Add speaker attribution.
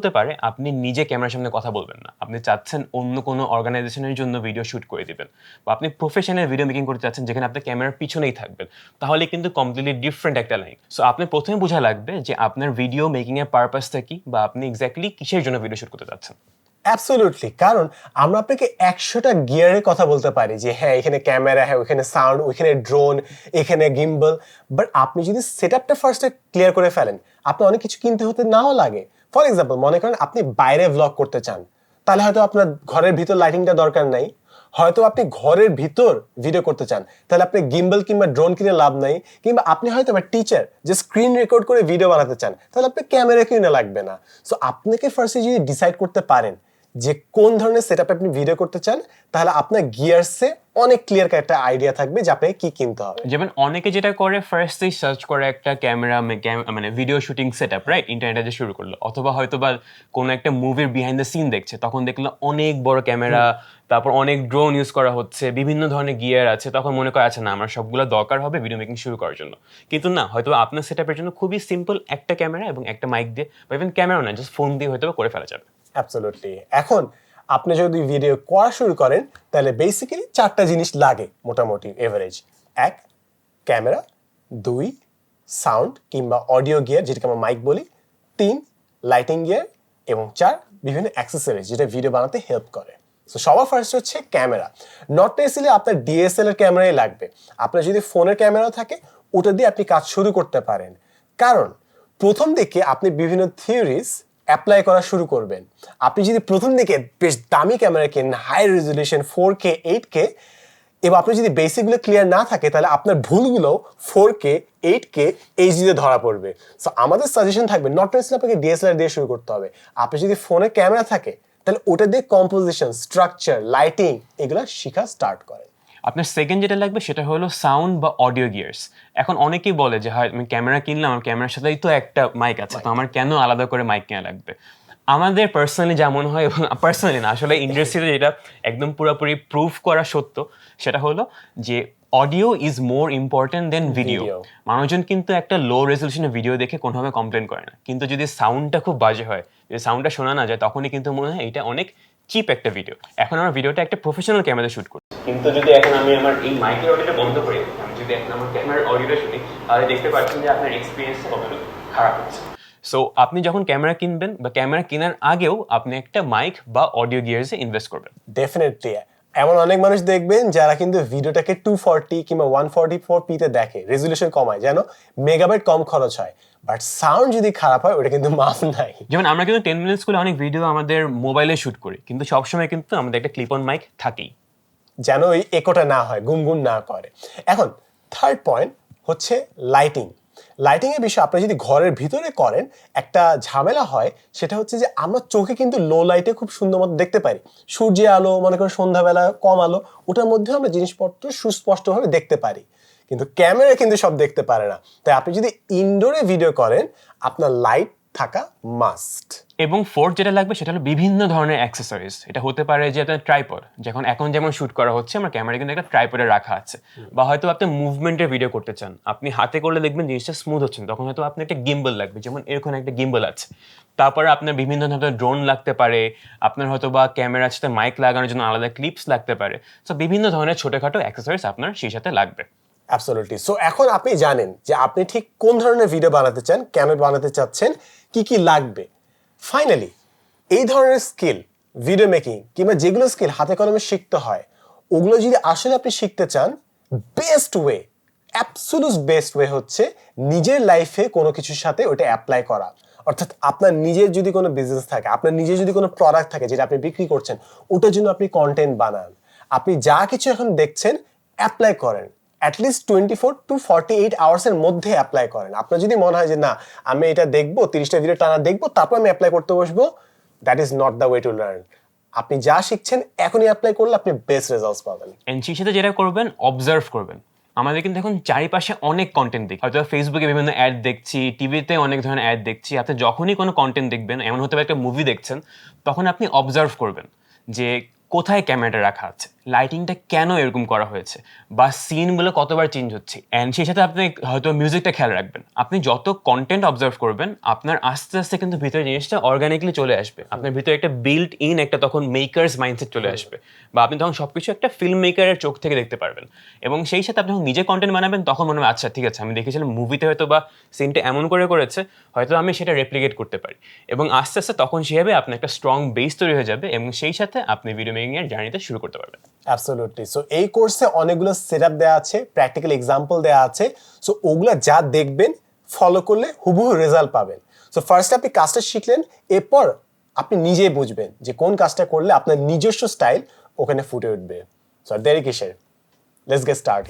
Speaker 1: হতে পারে, আপনি নিজে ক্যামেরার সামনে কথা বলবেন না। আপনি চাচ্ছেন অন্য কোনো অর্গানাইজেশনের জন্য ভিডিও শুট করে দিবেন বা আপনি প্রফেশনাল ভিডিও মেকিং করতে চাচ্ছেন যেখানে আপনি ক্যামেরার পিছনেই থাকবেন, তাহলে কিন্তু কমপ্লিটলি ডিফারেন্ট একটা লাইন সো আপনি প্রথমে বোঝা লাগবে যে আপনার ভিডিও মেকিংয়ের পারপাসটা কি বা আপনি এক্স্যাক্টলি কিসের জন্য ভিডিও শুট করতে চাচ্ছেন।
Speaker 2: অ্যাবসোলুটলি কারণ আমরা আপনাকে একশোটা গিয়ারের কথা বলতে পারি যে হ্যাঁ এখানে ক্যামেরা হ্যাঁ ওইখানে সাউন্ড ওইখানে ড্রোন এখানে গিম্বল বাট আপনি যদি সেট আপটা ফার্স্টে ক্লিয়ার করে ফেলেন, আপনার অনেক কিছু কিনতে হতে নাও লাগে। ফর এক্সাম্পল মনে করেন আপনি বাইরে ভ্লগ করতে চান, তাহলে হয়তো আপনার ঘরের ভিতর লাইটিংটা দরকার নাই। হয়তো আপনি ঘরের ভিতর ভিডিও করতে চান, তাহলে আপনি গিম্বল কিংবা ড্রোন কিনে লাভ নাই, কিংবা আপনি হয়তো বা টিচার যে স্ক্রিন রেকর্ড করে ভিডিও বানাতে চান, তাহলে আপনি ক্যামেরা কিনে লাগবে না। সো আপনাকে ফার্স্টে যদি ডিসাইড করতে পারেন যে কোন ধরনের সেট আপনি ভিডিও করতে চান তাহলে আপনার গিয়ার্সে অনেক ক্লিয়ার একটা আইডিয়া থাকবে যে আপনাকে কি কিনতে হবে।
Speaker 1: যেমন অনেকে যেটা করে ফার্স্টেই সার্চ করে একটা ক্যামেরা মানে video shooting set up right ইন্টারনেটে যে শুরু করল। অথবা হয়তো বা কোনো একটা মুভির বিহাইন্ড দ্য সিন দেখছে তখন দেখল অনেক বড় ক্যামেরা তারপর অনেক ড্রোন ইউজ করা হচ্ছে বিভিন্ন ধরনের গিয়ার আছে তখন মনে করে আছে না আমার সবগুলো দরকার হবে ভিডিও মেকিং শুরু করার জন্য। কিন্তু না হয়তো আপনার সেট আপের জন্য খুবই সিম্পল একটা ক্যামেরা এবং একটা মাইক দিয়ে বা ইভেন ক্যামেরা না জাস্ট ফোন দিয়ে হয়তো করে ফেলা যাবে।
Speaker 2: অ্যাবসোলুটলি এখন আপনি যদি ভিডিও করা শুরু করেন, তাহলে বেসিক্যালি চারটা জিনিস লাগে মোটামুটি এভারেজ এক ক্যামেরা দুই সাউন্ড কিংবা অডিও গিয়ার যেটাকে আমরা মাইক বলি। তিন লাইটিং গিয়ার এবং চার, বিভিন্ন অ্যাক্সেসরিজ যেটা ভিডিও বানাতে হেল্প করে। সো সবার ফার্স্ট হচ্ছে ক্যামেরা নট নেসিলি আপনার ডিএসএল এর ক্যামেরাই লাগবে। আপনার যদি ফোনের ক্যামেরা থাকে, ওটা দিয়ে আপনি কাজ শুরু করতে পারেন। কারণ, প্রথম দিকে আপনি বিভিন্ন থিওরিজ অ্যাপ্লাই করা শুরু করবেন। আপনি যদি প্রথম দিকে বেশ দামি ক্যামেরা কেনেন high resolution four K eight K এবং আপনি যদি বেসিকগুলো ক্লিয়ার না থাকে, তাহলে আপনার ভুলগুলো ফোর কে এইট কে এইচডিতে ধরা পড়বে। সো আমাদের সাজেশন থাকবে নট নেসিলি আপনাকে ডিএসএলআর দিয়ে শুরু করতে হবে, আপনি যদি ফোনে ক্যামেরা থাকে, তাহলে ওটা দিয়ে কম্পোজিশন স্ট্রাকচার লাইটিং এগুলো শেখা স্টার্ট করেন।
Speaker 1: আপনার সেকেন্ড যেটা লাগবে সেটা হলো সাউন্ড বা অডিও গিয়ার্স এখন অনেকেই বলে যে হয় আমি ক্যামেরা কিনলাম আমার ক্যামেরার সাথেই তো একটা মাইক আছে তো আমার কেন আলাদা করে মাইক কেনা লাগবে? আমাদের পার্সোনালি যেমন হয় এবং পার্সোনালি না আসলে ইন্ডাস্ট্রিতে যেটা একদম পুরোপুরি প্রুফ করা সত্য সেটা হলো যে audio is more important than video মানুষজন কিন্তু একটা লো রেজলিউশনের ভিডিও দেখে কোনোভাবে কমপ্লেন করে না। কিন্তু যদি সাউন্ডটা খুব বাজে হয় যদি সাউন্ডটা শোনা না যায় তখনই কিন্তু মনে হয় এটা অনেক চিপ একটা ভিডিও এখন আমার ভিডিওটা একটা প্রফেশনাল ক্যামেরা শুট করি কিন্তু যদি এখন আমি আমার এই মাইকের অডিওটা বন্ধ করি আমি যদি এখন আমার ক্যামেরার অডিওটা শুনি তাহলে দেখতে পাচ্ছেন যে আপনার এক্সপিরিয়েন্স কতটুকু খারাপ হচ্ছে। সো আপনি যখন ক্যামেরা কিনবেন বা ক্যামেরা কেনার আগেও আপনি একটা মাইক বা অডিও গিয়ার্সে ইনভেস্ট করবেন।
Speaker 2: ডেফিনেটলি এমন অনেক মানুষ দেখবেন যারা কিন্তু ভিডিওটাকে টু ফর্টি কিংবা ওয়ান ফর্টি ফোর পিতে দেখে রেজলিউশন কমায় যেন মেগাবাইট কম খরচ হয়। বাট সাউন্ড যদি খারাপ হয় ওটা কিন্তু মাফ নাই।
Speaker 1: যেমন আমরা কিন্তু টেন মিনিট স্কুলে অনেক ভিডিও আমাদের মোবাইলে শুট করি কিন্তু সবসময় কিন্তু আমাদের একটা ক্লিপ অন মাইক থাকেই।
Speaker 2: যেন ওই একোটা না হয় গুনগুন না করে। এখন থার্ড পয়েন্ট হচ্ছে লাইটিং লাইটিং এর বিষয়ে আপনি যদি ঘরের ভিতরে করেন, একটা ঝামেলা হয়, সেটা হচ্ছে যে আমরা চোখে কিন্তু লো লাইটে খুব সুন্দর মতো দেখতে পারি। সূর্যের আলো, মনে করেন সন্ধ্যাবেলা কম আলো, ওটার মধ্যেও আমরা জিনিসপত্র সুস্পষ্টভাবে দেখতে পারি। কিন্তু ক্যামেরা কিন্তু সব দেখতে পারে না। তাই আপনি যদি ইনডোরে ভিডিও করেন, আপনার লাইট থাকা মাস্ট
Speaker 1: এবং ফোর্থ যেটা লাগবে সেটা হলো বিভিন্ন ধরনের অ্যাক্সেসরিজ এটা হতে পারে যে আপনার ট্রাইপড যখন এখন যেমন শুট করা হচ্ছে আমার ক্যামেরা কিন্তু একটা ট্রাইপডে রাখা আছে। বা হয়তো আপনি মুভমেন্টের ভিডিও করতে চান। আপনি হাতে করলে দেখবেন জিনিসটা স্মুথ হচ্ছে না, তখন হয়তো আপনার একটা গিম্বল লাগবে যেমন এরকম একটা গিম্বল আছে। তারপরে আপনার বিভিন্ন ধরনের ড্রোন লাগতে পারে আপনার হয়তো বা ক্যামেরার সাথে মাইক লাগানোর জন্য আলাদা ক্লিপস লাগতে পারে। সো বিভিন্ন ধরনের ছোটোখাটো অ্যাক্সেসরিজ আপনার সেই সাথে লাগবে।
Speaker 2: অ্যাবসোলুটলি সো এখন আপনি জানেন যে আপনি ঠিক কোন ধরনের ভিডিও বানাতে চান, কেন বানাতে চাচ্ছেন, কি কি লাগবে। ফাইনালি এই ধরনের স্কিল ভিডিও মেকিং কিংবা যেগুলো স্কিল হাতে কলমে শিখতে হয়, ওগুলো যদি আসলে আপনি শিখতে চান best way absolute best way হচ্ছে নিজের লাইফে কোনো কিছুর সাথে ওটা অ্যাপ্লাই করা। অর্থাৎ আপনার নিজের যদি কোনো বিজনেস থাকে, আপনার নিজের যদি কোনো প্রোডাক্ট থাকে যেটা আপনি বিক্রি করছেন, ওটার জন্য আপনি কন্টেন্ট বানান। আপনি যা কিছু এখন দেখছেন অ্যাপ্লাই করেন। At least twenty four to forty eight আওয়ার্সের মধ্যে অ্যাপ্লাই করেন। আপনার যদি মনে হয় যে, না, আমি এটা দেখব, তিরিশটা ভিডিও টানা দেখব, তারপর আমি অ্যাপ্লাই করতে বসবো that is not the way to learn আপনি যা শিখছেন, এখনই অ্যাপ্লাই করলে আপনি বেস্ট রেজাল্টস পাবেন।
Speaker 1: এন্ড সেই সাথে যেটা করবেন অবজার্ভ করবেন। আমাদের কিন্তু এখন চারিপাশে অনেক কন্টেন্ট দেখি। হয়তো ফেসবুকে বিভিন্ন অ্যাড দেখছি টিভিতে অনেক ধরনের অ্যাড দেখছি। আপনি যখনই কোনো কন্টেন্ট দেখবেন, এমন হতে পারে একটা মুভি দেখছেন, তখন আপনি অবজার্ভ করবেন যে কোথায় ক্যামেরাটা রাখা আছে। লাইটিংটা কেন এরকম করা হয়েছে? বা সিনগুলো কতবার চেঞ্জ হচ্ছে? অ্যান্ড সেই সাথে আপনি হয়তো মিউজিকটা খেয়াল রাখবেন। আপনি যত কন্টেন্ট অবজার্ভ করবেন, আপনার আস্তে আস্তে কিন্তু ভিতরে জিনিসটা অর্গানিকলি চলে আসবে। আপনার ভিতরে একটা বিল্ট ইন একটা তখন মেকার্স মাইন্ডসেট চলে আসবে। বা আপনি তখন সবকিছু একটা ফিল্ম মেকারের চোখ থেকে দেখতে পারবেন। এবং সেই সাথে আপনি যখন নিজে কন্টেন্ট বানাবেন, তখন মনে হবে আচ্ছা ঠিক আছে, আমি দেখেছিলাম মুভিতে হয়তো বা সিনটা এমন করে করেছে, হয়তো আমি সেটা রেপ্লিকেট করতে পারি। এবং আস্তে আস্তে তখন সেভাবে আপনার একটা স্ট্রং বেস তৈরি হয়ে যাবে এবং সেই সাথে আপনি ভিডিও মেকিং এর জার্নিতে শুরু করতে পারবেন।
Speaker 2: অ্যাবসোলুটলি সো এই কোর্সে অনেকগুলো সেট আপ দেওয়া আছে প্র্যাকটিক্যাল এক্সাম্পল দেওয়া আছে। সো ওগুলো যা দেখবেন ফলো করলে হুবহু রেজাল্ট পাবেন। সো ফার্স্ট আপনি কাজটা শিখলেন, এরপর আপনি নিজেই বুঝবেন যে কোন কাজটা করলে আপনার নিজস্ব স্টাইল ওখানে ফুটে উঠবে। সো দেরি কিসের লেটস গেট স্টার্ট